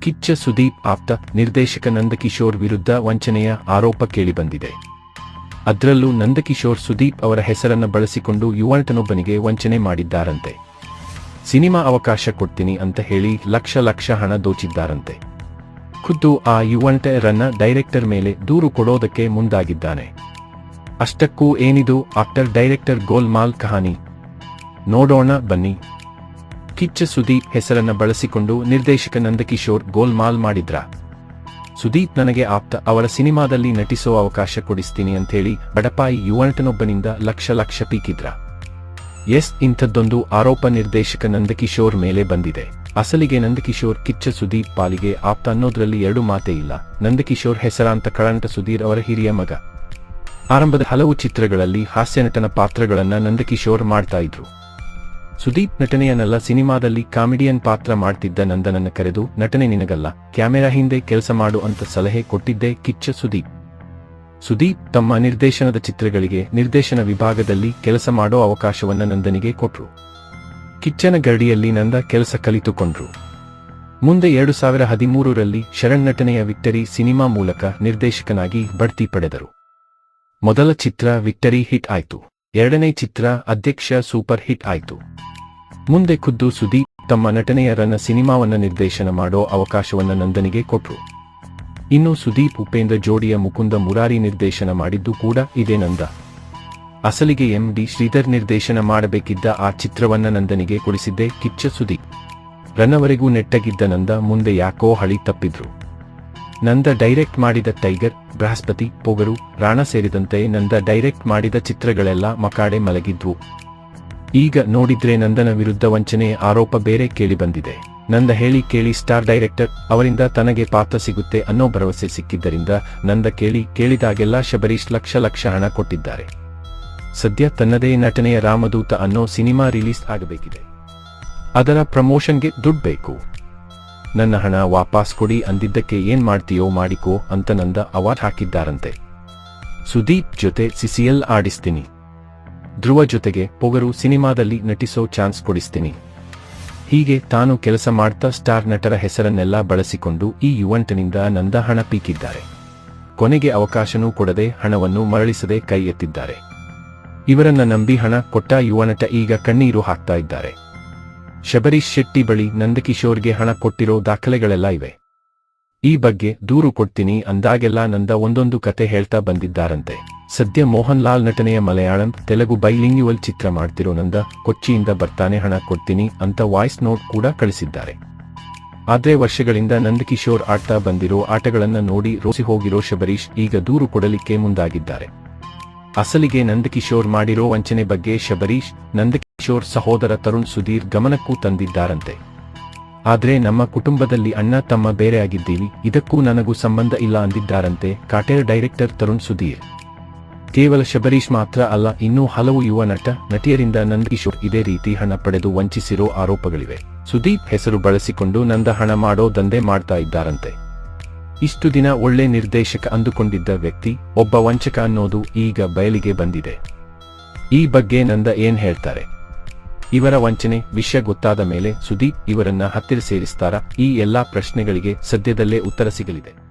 ಕಿಚ್ಚ ಸುದೀಪ್ ಆಪ್ತ ನಿರ್ದೇಶಕ ನಂದಕಿಶೋರ್ ವಿರುದ್ಧ ವಂಚನೆಯ ಆರೋಪ ಕೇಳಿಬಂದಿದೆ. ಅದರಲ್ಲೂ ನಂದಕಿಶೋರ್ ಸುದೀಪ್ ಅವರ ಹೆಸರನ್ನು ಬಳಸಿಕೊಂಡು ಯುವನಟನೊಬ್ಬನಿಗೆ ವಂಚನೆ ಮಾಡಿದ್ದಾರಂತೆ. ಸಿನಿಮಾ ಅವಕಾಶ ಕೊಡ್ತೀನಿ ಅಂತ ಹೇಳಿ ಲಕ್ಷ ಲಕ್ಷ ಹಣ ದೋಚಿದ್ದಾರಂತೆ. ಖುದ್ದು ಆ ಯುವನಟರನ್ನ ಡೈರೆಕ್ಟರ್ ಮೇಲೆ ದೂರು ಕೊಡೋದಕ್ಕೆ ಮುಂದಾಗಿದ್ದಾನೆ. ಅಷ್ಟಕ್ಕೂ ಏನಿದು ಆಕ್ಟರ್ ಡೈರೆಕ್ಟರ್ ಗೋಲ್ಮಾಲ್ ಕಹಾನಿ. ನೋಡೋಣ ಬನ್ನಿ. ಕಿಚ್ಚ ಸುದೀಪ್ ಹೆಸರನ್ನ ಬಳಸಿಕೊಂಡು ನಿರ್ದೇಶಕ ನಂದಕಿಶೋರ್ ಗೋಲ್ಮಾಲ್ ಮಾಡಿದ್ರ. ಸುದೀಪ್ ನನಗೆ ಆಪ್ತ, ಅವರ ಸಿನಿಮಾದಲ್ಲಿ ನಟಿಸೋ ಅವಕಾಶ ಕೊಡಿಸ್ತೀನಿ ಅಂಥೇಳಿ ಬಡಪಾಯಿ ಯುವನಟನೊಬ್ಬನಿಂದ ಲಕ್ಷ ಲಕ್ಷ ಪೀಕಿದ್ರ. ಎಸ್, ಇಂಥದ್ದೊಂದು ಆರೋಪ ನಿರ್ದೇಶಕ ನಂದಕಿಶೋರ್ ಮೇಲೆ ಬಂದಿದೆ. ಅಸಲಿಗೆ ನಂದಕಿಶೋರ್ ಕಿಚ್ಚ ಸುದೀಪ್ ಪಾಲಿಗೆ ಆಪ್ತ ಅನ್ನೋದ್ರಲ್ಲಿ ಎರಡು ಮಾತೇ ಇಲ್ಲ. ನಂದಕಿಶೋರ್ ಹೆಸರಾಂತ ಕಳಂಟ ಸುಧೀರ್ ಅವರ ಹಿರಿಯ ಮಗ. ಆರಂಭದ ಹಲವು ಚಿತ್ರಗಳಲ್ಲಿ ಹಾಸ್ಯನಟನ ಪಾತ್ರಗಳನ್ನ ನಂದಕಿಶೋರ್ ಮಾಡ್ತಾ ಇದ್ರು. ಸುದೀಪ್ ನಟನೆಯನ್ನಲ್ಲ ಸಿನಿಮಾದಲ್ಲಿ ಕಾಮಿಡಿಯನ್ ಪಾತ್ರ ಮಾಡ್ತಿದ್ದ ನಂದನನ್ನ ಕರೆದು, ನಟನೆ ನಿನಗಲ್ಲ, ಕ್ಯಾಮೆರಾ ಹಿಂದೆ ಕೆಲಸ ಮಾಡು ಅಂತ ಸಲಹೆ ಕೊಟ್ಟಿದ್ದೆ ಕಿಚ್ಚ ಸುದೀಪ್. ಸುದೀಪ್ ತಮ್ಮ ನಿರ್ದೇಶನದ ಚಿತ್ರಗಳಿಗೆ ನಿರ್ದೇಶನ ವಿಭಾಗದಲ್ಲಿ ಕೆಲಸ ಮಾಡೋ ಅವಕಾಶವನ್ನ ನಂದನಿಗೆ ಕೊಟ್ರು. ಕಿಚ್ಚನ ಗರಡಿಯಲ್ಲಿ ನಂದ ಕೆಲಸ ಕಲಿತುಕೊಂಡ್ರು. ಮುಂದೆ ಎರಡು ಸಾವಿರ ಹದಿಮೂರರಲ್ಲಿ ಶರಣ್ ನಟನೆಯ ವಿಕ್ಟರಿ ಸಿನಿಮಾ ಮೂಲಕ ನಿರ್ದೇಶಕನಾಗಿ ಬಡ್ತಿ ಪಡೆದರು. ಮೊದಲ ಚಿತ್ರ ವಿಕ್ಟರಿ ಹಿಟ್ ಆಯ್ತು. ಎರಡನೇ ಚಿತ್ರ ಅಧ್ಯಕ್ಷ ಸೂಪರ್ ಹಿಟ್ ಆಯ್ತು. ಮುಂದೆ ಖುದ್ದು ಸುದೀಪ್ ತಮ್ಮ ನಟನೆಯ ರನ್ನ ಸಿನಿಮಾವನ್ನ ನಿರ್ದೇಶನ ಮಾಡೋ ಅವಕಾಶವನ್ನ ನಂದನಿಗೆ ಕೊಟ್ರು. ಇನ್ನು ಸುದೀಪ್ ಉಪೇಂದ್ರ ಜೋಡಿಯ ಮುಕುಂದ ಮುರಾರಿ ನಿರ್ದೇಶನ ಮಾಡಿದ್ದು ಕೂಡ ಇದೇ ನಂದ. ಅಸಲಿಗೆ ಎಂ ಡಿ ಶ್ರೀಧರ್ ನಿರ್ದೇಶನ ಮಾಡಬೇಕಿದ್ದ ಆ ಚಿತ್ರವನ್ನ ನಂದನಿಗೆ ಕೊಡಿಸಿದ್ದೆ ಕಿಚ್ಚ ಸುದೀಪ್. ರನ್ನವರೆಗೂ ನೆಟ್ಟಗಿದ್ದ ನಂದ ಮುಂದೆ ಯಾಕೋ ಹಳಿ ತಪ್ಪಿದ್ರು. ನಂದ ಡೈರೆಕ್ಟ್ ಮಾಡಿದ ಟೈಗರ್ ಬೃಹಸ್ಪತಿ, ಪೊಗರು, ರಾಣ ಸೇರಿದಂತೆ ನಂದ ಡೈರೆಕ್ಟ್ ಮಾಡಿದ ಚಿತ್ರಗಳೆಲ್ಲ ಮಕಾಡೆ ಮಲಗಿದ್ವು. ಈಗ ನೋಡಿದ್ರೆ ನಂದನ ವಿರುದ್ಧ ವಂಚನೆ ಆರೋಪ ಬೇರೆ ಕೇಳಿಬಂದಿದೆ ನಂದ ಹೇಳಿ ಕೇಳಿ ಸ್ಟಾರ್ ಡೈರೆಕ್ಟರ್ ಅವರಿಂದ ತನಗೆ ಪಾತ್ರ ಸಿಗುತ್ತೆ ಅನ್ನೋ ಭರವಸೆ ಸಿಕ್ಕಿದ್ದರಿಂದ ನಂದ ಕೇಳಿ ಕೇಳಿದಾಗೆಲ್ಲ ಶಬರೀಶ್ ಲಕ್ಷ ಲಕ್ಷ ಹಣ ಕೊಟ್ಟಿದ್ದಾರೆ. ಸದ್ಯ ತನ್ನದೇ ನಟನೆಯ ರಾಮದೂತ ಅನ್ನೋ ಸಿನಿಮಾ ರಿಲೀಸ್ ಆಗಬೇಕಿದೆ. ಅದರ ಪ್ರಮೋಷನ್ಗೆ ದುಡ್ಡು ಬೇಕು. ನನ್ನ ಹಣ ವಾಪಸ್ ಕೊಡಿ ಅಂದಿದ್ದಕ್ಕೆ ಏನ್ ಮಾಡ್ತೀಯೋ ಮಾಡಿಕೋ ಅಂತ ನಂದ ಅವಾರ್ಡ್ ಹಾಕಿದ್ದಾರಂತೆ. ಸುದೀಪ್ ಜೊತೆ ಸಿಸಿಎಲ್ ಆಡಿಸ್ತೀನಿ. ಧ್ರುವ ಜೊತೆಗೆ ಪೊಗರು ಸಿನಿಮಾದಲ್ಲಿ ನಟಿಸೋ ಚಾನ್ಸ್ ಕೊಡಿಸ್ತೀನಿ. ಹೀಗೆ ತಾನು ಕೆಲಸ ಮಾಡ್ತಾ ಸ್ಟಾರ್ ನಟರ ಹೆಸರನ್ನೆಲ್ಲ ಬಳಸಿಕೊಂಡು ಈ ಯುವಂಟನಿಂದ ನಂದ ಹಣ ಪೀಕಿದ್ದಾರೆ. ಕೊನೆಗೆ ಅವಕಾಶನೂ ಕೊಡದೆ ಹಣವನ್ನು ಮರಳಿಸದೆ ಕೈ ಎತ್ತಿದ್ದಾರೆ. ಇವರನ್ನ ನಂಬಿ ಹಣ ಕೊಟ್ಟ ಯುವನಟ ಈಗ ಕಣ್ಣೀರು ಹಾಕ್ತಾ ಇದ್ದಾರೆ. ಶಬರೀಶ್ ಶೆಟ್ಟಿ ಬಳಿ ನಂದಕಿಶೋರ್ಗೆ ಹಣ ಕೊಟ್ಟಿರೋ ದಾಖಲೆಗಳೆಲ್ಲ ಇವೆ. ಈ ಬಗ್ಗೆ ದೂರು ಕೊಡ್ತೀನಿ ಅಂದಾಗೆಲ್ಲ ನಂದ ಒಂದೊಂದು ಕತೆ ಹೇಳ್ತಾ ಬಂದಿದ್ದಾರಂತೆ. ಸದ್ಯ ಮೋಹನ್ ಲಾಲ್ ನಟನೆಯ ಮಲಯಾಳಂ, ತೆಲುಗು ಬೈಲಿಂಗ್ಯುವಲ್ ಚಿತ್ರ ಮಾಡ್ತಿರೋ ನಂದ ಕೊಚ್ಚಿಯಿಂದ ಬರ್ತಾನೆ ಹಣ ಕೊಡ್ತೀನಿ ಅಂತ ವಾಯ್ಸ್ ನೋಟ್ ಕೂಡ ಕಳಿಸಿದ್ದಾರೆ. ಆದ್ರೆ ವರ್ಷಗಳಿಂದ ನಂದಕಿಶೋರ್ ಆಡ್ತಾ ಬಂದಿರೋ ಆಟಗಳನ್ನ ನೋಡಿ ರೋಸಿ ಹೋಗಿರೋ ಶಬರೀಶ್ ಈಗ ದೂರು ಕೊಡಲಿಕ್ಕೆ ಮುಂದಾಗಿದ್ದಾರೆ. ಅಸಲಿಗೆ ನಂದಕಿಶೋರ್ ಮಾಡಿರೋ ವಂಚನೆ ಬಗ್ಗೆ ಶಬರೀಶ್ ನಂದಕಿಶೋರ್ ಸಹೋದರ ತರುಣ್ ಸುಧೀರ್ ಗಮನಕ್ಕೂ ತಂದಿದ್ದಾರಂತೆ. ಆದರೆ ನಮ್ಮ ಕುಟುಂಬದಲ್ಲಿ ಅಣ್ಣ ತಮ್ಮ ಬೇರೆಯಾಗಿದ್ದೀವಿ ಇದಕ್ಕೂ ನನಗೂ ಸಂಬಂಧ ಇಲ್ಲ ಅಂದಿದ್ದಾರಂತೆ, ಕಾಟೇರ್ ಡೈರೆಕ್ಟರ್ ತರುಣ್ ಸುಧೀರ್. ಕೇವಲ ಶಬರೀಶ್ ಮಾತ್ರ ಅಲ್ಲ, ಇನ್ನೂ ಹಲವು ಯುವ ನಟ, ನಟಿಯರಿಂದ ನಂದಕಿಶೋರ್ ಇದೇ ರೀತಿ ಹಣ ಪಡೆದು ವಂಚಿಸಿರೋ ಆರೋಪಗಳಿವೆ. ಸುದೀಪ್ ಹೆಸರು ಬಳಸಿಕೊಂಡು ನಂದ ಹಣ ಮಾಡೋ ದಂಧೆ ಮಾಡ್ತಾ ಇದ್ದಾರಂತೆ. ಇಷ್ಟು ದಿನ ಒಳ್ಳೆ ನಿರ್ದೇಶಕ ಅಂದುಕೊಂಡಿದ್ದ ವ್ಯಕ್ತಿ, ಒಬ್ಬ ವಂಚಕ ಅನ್ನೋದು ಈಗ ಬಯಲಿಗೆ ಬಂದಿದೆ. ಈ ಬಗ್ಗೆ ನಂದ ಏನ್ ಹೇಳ್ತಾರೆ? ಇವರ ವಂಚನೆ, ವಿಷಯ ಗೊತ್ತಾದ ಮೇಲೆ ಸುದೀಪ್ ಇವರನ್ನ ಹತ್ತಿರ ಸೇರಿಸ್ತಾರಾ? ಈ ಎಲ್ಲಾ ಪ್ರಶ್ನೆಗಳಿಗೆ ಸದ್ಯದಲ್ಲೇ ಉತ್ತರ ಸಿಗಲಿದೆ.